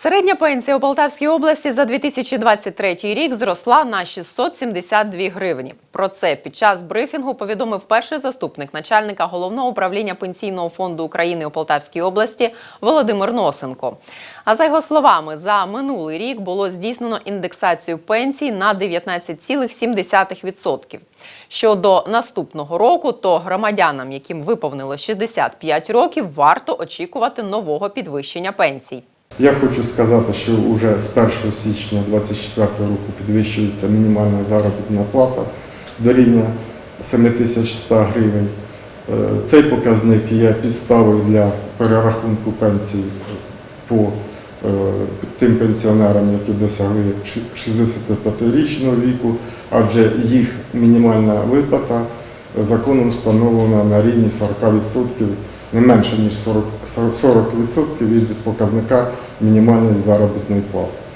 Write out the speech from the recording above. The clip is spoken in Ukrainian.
Середня пенсія у Полтавській області за 2023 рік зросла на 672 гривні. Про це під час брифінгу повідомив перший заступник начальника головного управління пенсійного фонду України у Полтавській області Володимир Носенко. А за його словами, за минулий рік було здійснено індексацію пенсій на 19,7%. Щодо наступного року, то громадянам, яким виповнило 65 років, варто очікувати нового підвищення пенсій. Я хочу сказати, що вже з 1 січня 2024 року підвищується мінімальна заробітна плата до рівня 7100 гривень. Е, Цей показник є підставою для перерахунку пенсій по е, тим пенсіонерам, які досягли 65-річного віку, адже їх мінімальна виплата законом встановлена на рівні 40%, не менше ніж 40%, 40% від показника мінімальної заробітної плати.